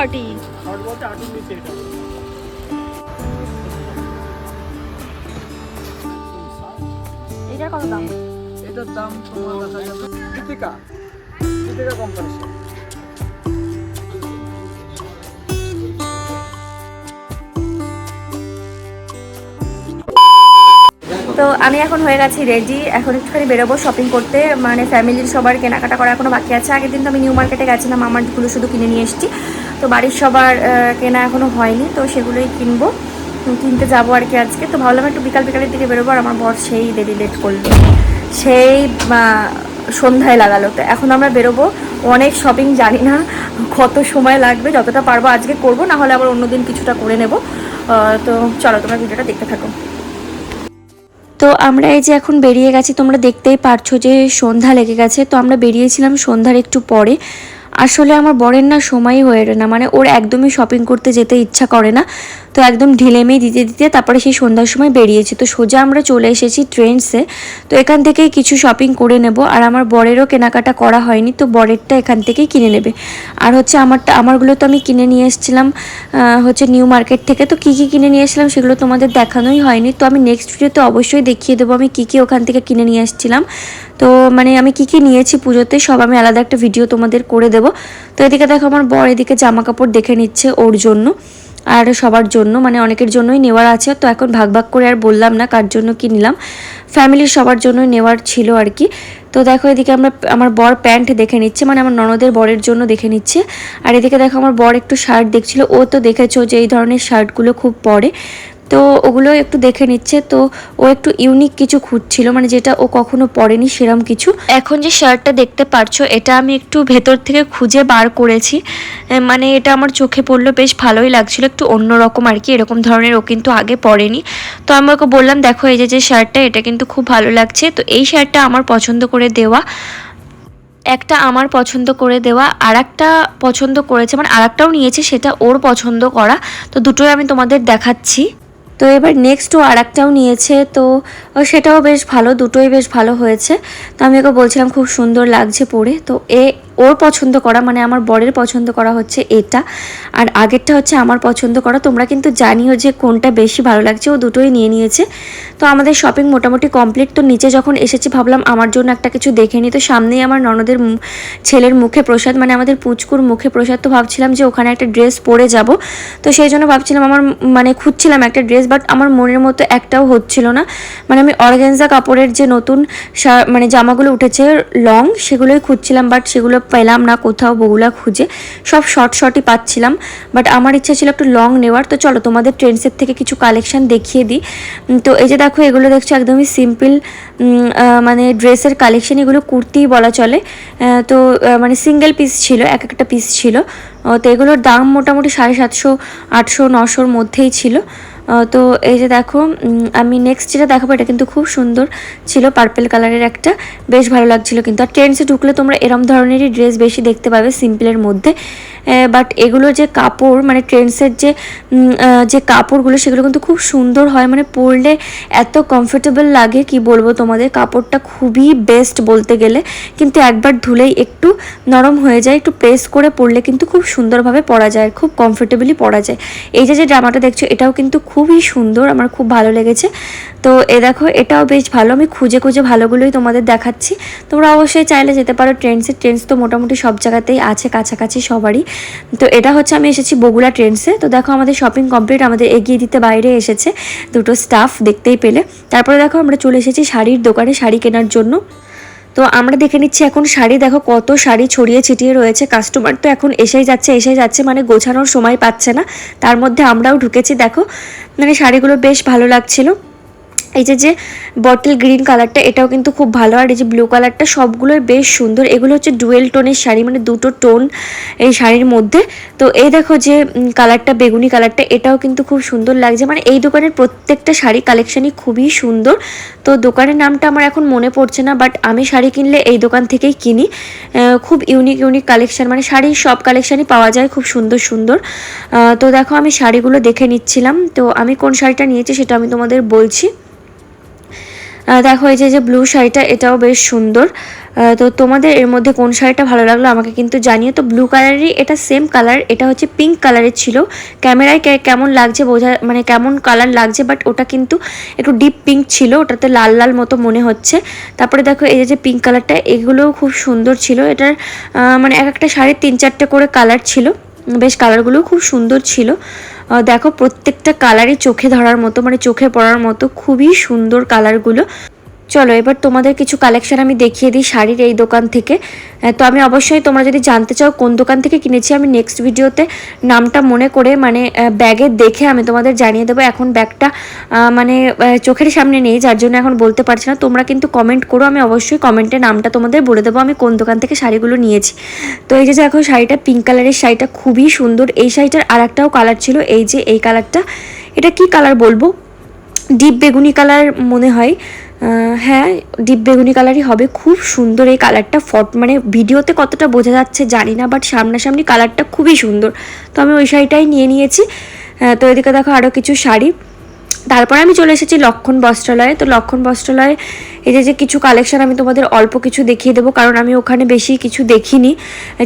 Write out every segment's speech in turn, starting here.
বলতে এটা এটার কত দাম? এটার দাম তোমার দেখা যাবে। কৃতিকা কৃতিকা কোম্পানি তো আমি এখন হয়ে গেছি রেডি এখন একটুখানি বেরোবো শপিং করতে। মানে ফ্যামিলির সবার কেনাকাটা করা এখনও বাকি আছে। আগের দিন তো আমি নিউ মার্কেটে গেছিলাম আমারগুলো শুধু কিনে নিয়ে এসেছি। তো বাড়ির সবার কেনা এখনও হয়নি, তো সেগুলোই কিনবো। কিনতে যাব আর কি আজকে। তো ভাবলাম একটু বিকাল, বিকালের দিকে বেরোবো, আর আমার বর সেই দেরি লেট করল। সেই সন্ধ্যায় লাগালো। তো এখন আমরা বেরোবো। অনেক শপিং জানি না কত সময় লাগবে। যতটা পারব আজকে করব, না হলে আবার অন্যদিন কিছুটা করে নেব। তো চলো, তোমরা ভিডিওটা দেখতে থাকো। আমরা এই যে এখন বেরিয়ে গেছি, তোমরা দেখতেই পারছ যে সন্ধ্যা লেগে গেছে। তো আমরা বেরিয়েছিলাম সন্ধ্যার একটু পরে। আসলে আমার বরের না সময়ই হয়ে ওঠে না। মানে ওর একদমই শপিং করতে যেতে ইচ্ছা করে না। তো একদম ঢিলেমেই দিতে দিতে তারপরে সেই সন্ধ্যার সময় বেরিয়েছি। তো সোজা আমরা চলে এসেছি ট্রেন্ডসে তো এখান থেকেই কিছু শপিং করে নেব। আর আমার বরেরও কেনাকাটা করা হয়নি। তো বরেরটা এখান থেকেই কিনে নেবে। আর হচ্ছে আমারটা, আমারগুলো তো আমি কিনে নিয়ে এসেছিলাম হচ্ছে নিউ মার্কেট থেকে। তো কী কী কিনে নিয়ে এসেছিলাম সেগুলো তোমাদের দেখানোই হয়নি। তো আমি নেক্সট ভিডিওতে অবশ্যই দেখিয়ে দেবো আমি কী কী ওখান থেকে কিনে নিয়ে এসেছিলাম। তো মানে আমি কী কী নিয়েছি পুজোতে সব আমি আলাদা একটা ভিডিও তোমাদের করে দেবো। তো এদিকে দেখো আমার বর এদিকে জামা কাপড় দেখে নিচ্ছে ওর জন্য, আর সবার জন্য মানে অনেকের জন্যই নেওয়ার আছে, তো এখন ভাগ ভাগ করে আর বললাম না কার জন্য কি নিলাম। ফ্যামিলির সবার জন্যই নেওয়ার ছিল আর কি। তো দেখো এদিকে আমরা, আমার বর প্যান্ট দেখে নিচ্ছে মানে আমার ননদের বরের জন্য দেখে নিচ্ছে। আর এদিকে দেখো আমার বর একটু শার্ট দেখছিল, ও তো দেখেছ যে এই ধরনের শার্টগুলো খুব পরে। তো ওগুলো একটু দেখে নিচ্ছে, তো ও একটু ইউনিক কিছু খুঁজছিল মানে যেটা ও কখনো পরেনি সেরম কিছু। এখন যে শার্টটা দেখতে পারছ, এটা আমি একটু ভেতর থেকে খুঁজে বার করেছি। মানে এটা আমার চোখে পড়ল, বেশ ভালোই লাগছিল, একটু অন্যরকম আর কি, এরকম ধরনের ও কিন্তু আগে পরেনি। তো আমি ওকে বললাম, দেখো, এই যে যে শার্টটা এটা কিন্তু খুব ভালো লাগছে। তো এই শার্টটা আমার পছন্দ করে দেওয়া, একটা আমার পছন্দ করে দেওয়া আর একটা পছন্দ করেছে মানে আর একটাও নিয়েছে, সেটা ওর পছন্দ করা। তো দুটোই আমি তোমাদের দেখাচ্ছি। তো এবার নেক্সট ও আর একটাও নিয়েছে, তো সেটাও বেশ ভালো, দুটোই বেশ ভালো হয়েছে। তো আমি ওকে বলছিলাম, খুব সুন্দর লাগছে পরে তো এ ওর পছন্দ করা মানে আমার বরের পছন্দ করা হচ্ছে এটা। আর আগেরটা হচ্ছে আমার পছন্দ করা। তোমরা কিন্তু জানিও যে কোনটা বেশি ভালো লাগছে। ও দুটোই নিয়ে নিয়েছে। তো আমাদের শপিং মোটামুটি কমপ্লিট তো নিচে যখন এসেছি ভাবলাম আমার জন্য একটা কিছু দেখে নিই তো সামনেই আমার ননদের ছেলের মুখে প্রসাদ মানে আমাদের পুচকুর মুখে প্রসাদ। তো ভাবছিলাম যে ওখানে একটা ড্রেস পরে যাব। তো সেই জন্য ভাবছিলাম আমার মানে খুঁজছিলাম একটা ড্রেস বাট আমার মনের মতো একটাও হচ্ছিল না। মানে আমি অর্গ্যানজা কাপড়ের যে নতুন মানে জামাগুলো উঠেছে লং সেগুলোই খুঁজছিলাম বাট সেগুলো পেলাম না কোথাও বগুলা খুঁজে। সব শর্ট শর্টই পাচ্ছিলাম বাট আমার ইচ্ছা ছিল একটু লং নেওয়ার। তো চলো, তোমাদের ট্রেন্ডসের থেকে কিছু কালেকশন দেখিয়ে দিই। তো এই যে দেখো, এগুলো দেখছ একদমই সিম্পল মানে ড্রেসের কালেকশান এগুলো কুর্তিই বলা চলে। তো মানে সিঙ্গেল পিস ছিল, এক একটা পিস ছিল। তো এগুলোর দাম মোটামুটি সাড়ে সাতশো, আটশো, নশোর মধ্যেই ছিল। তো এই যে দেখো আমি নেক্সট যেটা দেখাবো, এটা কিন্তু খুব সুন্দর ছিল পার্পেল কালারের একটা। বেশ ভালো লাগছিল কিন্তু। আর ট্রেন্ডসে ঢুকলে তোমরা এরম ধরনেরই ড্রেস বেশি দেখতে পাবে সিম্পলের মধ্যে। বাট এগুলোর যে কাপড় মানে ট্রেন্ডসের যে যে কাপড়গুলো, সেগুলো কিন্তু খুব সুন্দর হয়। মানে পরলে এত কমফোর্টেবল লাগে, কি বলব তোমাদের? কাপড়টা খুবই বেস্ট বলতে গেলে। কিন্তু একবার ধুলেই একটু নরম হয়ে যায়, একটু প্রেস করে পরলে কিন্তু খুব সুন্দরভাবে পরা যায়, খুব কমফোর্টেবলি পরা যায়। এই যে যে জামাটা দেখছ, এটাও কিন্তু খুবই সুন্দর, আমার খুব ভালো লেগেছে। তো এ দেখো, এটাও বেশ ভালো। আমি খুঁজে খুঁজে ভালোগুলোই তোমাদের দেখাচ্ছি। তোমরা অবশ্যই চাইলে যেতে পারো ট্রেন্ডসে ট্রেন্ডস তো মোটামুটি সব জায়গাতেই আছে, কাছাকাছি সবারই। তো এটা হচ্ছে আমি এসেছি বগুড়া ট্রেন্ডসে তো দেখো আমাদের শপিং কমপ্লিট আমাদের এগিয়ে দিতে বাইরে এসেছে দুটো স্টাফ দেখতেই পেলে। তারপরে দেখো আমরা চলে এসেছি শাড়ির দোকানে শাড়ি কেনার জন্য। তো আমরা দেখে নিচ্ছি এখন শাড়ি, দেখো কত শাড়ি ছড়িয়ে ছিটিয়ে রয়েছে। কাস্টমার তো এখন এসেই যাচ্ছে এসেই যাচ্ছে মানে গোছানোর সময় পাচ্ছে না। তার মধ্যে আমরাও ঢুকেছি, দেখো। মানে শাড়িগুলো বেশ ভালো লাগছিল। এই যে যে বটল গ্রিন কালারটা এটাও কিন্তু খুব ভালো। আর এই যে ব্লু কালারটা সবগুলোই বেশ সুন্দর। এগুলো হচ্ছে ডুয়েল টোনের শাড়ি মানে দুটো টোন এই শাড়ির মধ্যে। তো এই দেখো যে কালারটা বেগুনি কালারটা এটাও কিন্তু খুব সুন্দর লাগছে। মানে এই দোকানের প্রত্যেকটা শাড়ি কালেকশনই খুবই সুন্দর। তো দোকানের নামটা আমার এখন মনে পড়ছে না বাট আমি শাড়ি কিনলে এই দোকান থেকেই কিনি। খুব ইউনিক ইউনিক কালেকশান মানে শাড়ির সব কালেকশনই পাওয়া যায় খুব সুন্দর সুন্দর। তো দেখো আমি শাড়িগুলো দেখে নিচ্ছিলাম। তো আমি কোন শাড়িটা নিয়েছি সেটা আমি তোমাদের বলছি। দেখো, এই যে ব্লু শাড়িটা, এটাও বেশ সুন্দর। তো তোমাদের এর মধ্যে কোন শাড়িটা ভালো লাগল আমাকে কিন্তু জানিও। তো ব্লু কালারেরই এটা সেম কালার এটা হচ্ছে পিঙ্ক কালারের ছিল। ক্যামেরায় কেমন লাগছে বোঝা মানে কেমন কালার লাগছে বাট ওটা কিন্তু একটু ডিপ পিঙ্ক ছিল, ওটাতে লাল লাল মতো মনে হচ্ছে। তারপরে দেখো, এই যে পিঙ্ক কালারটা এগুলোও খুব সুন্দর ছিল। এটার মানে এক একটা শাড়ির তিন চারটে করে কালার ছিল। বেশ কালারগুলোও খুব সুন্দর ছিল। দেখো প্রত্যেকটা কালারই চোখে ধরার মতো মানে চোখে পড়ার মতো খুবই সুন্দর কালারগুলো চলো, এবার তোমাদের কিছু কালেকশন আমি দেখিয়ে দিই শাড়ির এই দোকান থেকে। তো আমি অবশ্যই তোমরা যদি জানতে চাও কোন দোকান থেকে কিনেছি, আমি নেক্সট ভিডিওতে নামটা মনে করে মানে ব্যাগে দেখে আমি তোমাদের জানিয়ে দেবো। এখন ব্যাগটা মানে চোখের সামনে নেই, যার জন্য এখন বলতে পারছি না। তোমরা কিন্তু কমেন্ট করো, আমি অবশ্যই কমেন্টে নামটা তোমাদের বলে দেবো, আমি কোন দোকান থেকে শাড়িগুলো নিয়েছি। তো এই যে এখন শাড়িটা পিঙ্ক কালারের শাড়িটা খুবই সুন্দর। এই শাড়িটার আর একটাও কালার ছিল, এই যে, এই কালারটা এটা কি কালার বলব? ডিপ বেগুনি কালার মনে হয়। হ্যাঁ ডিপ বেগুনি কালারই হবে। খুব সুন্দর এই কালারটা। ফট মানে ভিডিওতে কতটা বোঝা যাচ্ছে জানি না বাট সামনাসামনি কালারটা খুবই সুন্দর। তো আমি ওই শাড়িটাই নিয়ে নিয়েছি। তো এদিকে দেখো আরও কিছু শাড়ি। তারপর আমি চলে এসেছি লক্ষণ বস্ত্রালয়ে। তো লক্ষণ বস্ত্রালয়ে এই যে যে কিছু কালেকশন আমি তোমাদের অল্প কিছু দেখিয়ে দেবো, কারণ আমি ওখানে বেশি কিছু দেখিনি।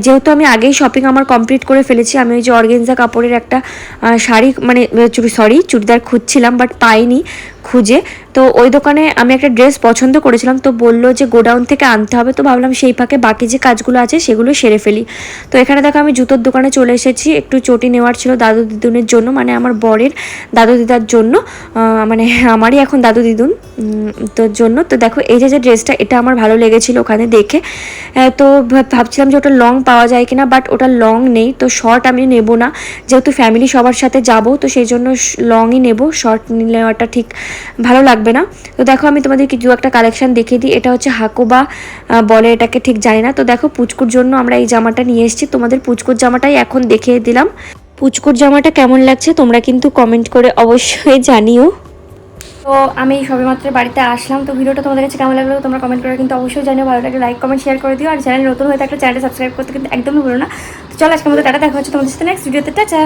যেহেতু আমি আগেই শপিং আমার কমপ্লিট করে ফেলেছি, আমি ওই যে অর্গেনজা কাপড়ের একটা শাড়ি মানে সরি চুড়িদার খুঁজছিলাম বাট পাইনি। খুঁজে। তো ওই দোকানে আমি একটা ড্রেস পছন্দ করেছিলাম, তো বলল যে গোডাউন থেকে আনতে হবে। তো ভাবলাম সেই ফাঁকে বাকি যে কাজগুলো আছে সেগুলো সেরে ফেলি। তো এখানে দেখো আমি জুতোর দোকানে চলে এসেছি। একটু চটি নেওয়ার ছিল দাদু দিদুনের জন্য মানে আমার বরের দাদু দিদার জন্য। মানে আমারই এখন দাদু দিদুন তোর জন্য। তো দেখো এই যে যে ড্রেসটা এটা আমার ভালো লেগেছিল ওখানে দেখে। তো ভাব- ভাবছিলাম যে ওটা লং পাওয়া যায় কিনা বাট ওটা লং নেই। তো শর্ট আমি নেব না। যেহেতু ফ্যামিলি সবার সাথে যাব, তো সেই জন্য লংই নেব। শর্ট নেওয়াটা ঠিক ভালো লাগবে না। তো দেখো আমি তোমাদের কিছু একটা কালেকশন দেখিয়ে দিই। এটা হচ্ছে হাকোবা বলে এটাকে ঠিক জানি না। তো দেখো পুচকুর জন্য আমরা এই জামাটা নিয়ে এসেছি। তোমাদের পুচকুর জামাটাই এখন দেখিয়ে দিলাম। পুচকুর জামাটা কেমন লাগছে তোমরা কিন্তু কমেন্ট করে অবশ্যই জানিও। তো আমি সবেমাত্র বাড়িতে আসলাম। তো ভিডিওটা তোমাদের কাছে কেমন লাগল তোমরা কমেন্ট করে কিন্তু অবশ্যই জানিও। ভালো লাগলে লাইক কমেন্ট শেয়ার করে দিও। আর চ্যানেল নতুন হয়ে থাকলে চ্যানেলটা সাবস্ক্রাইব করতে কিন্তু একদমই ভুলো না। তো চলো আজকের মতো টাটা। দেখা হচ্ছে তোমাদের সাথে নেক্সট ভিডিওতে টাটা!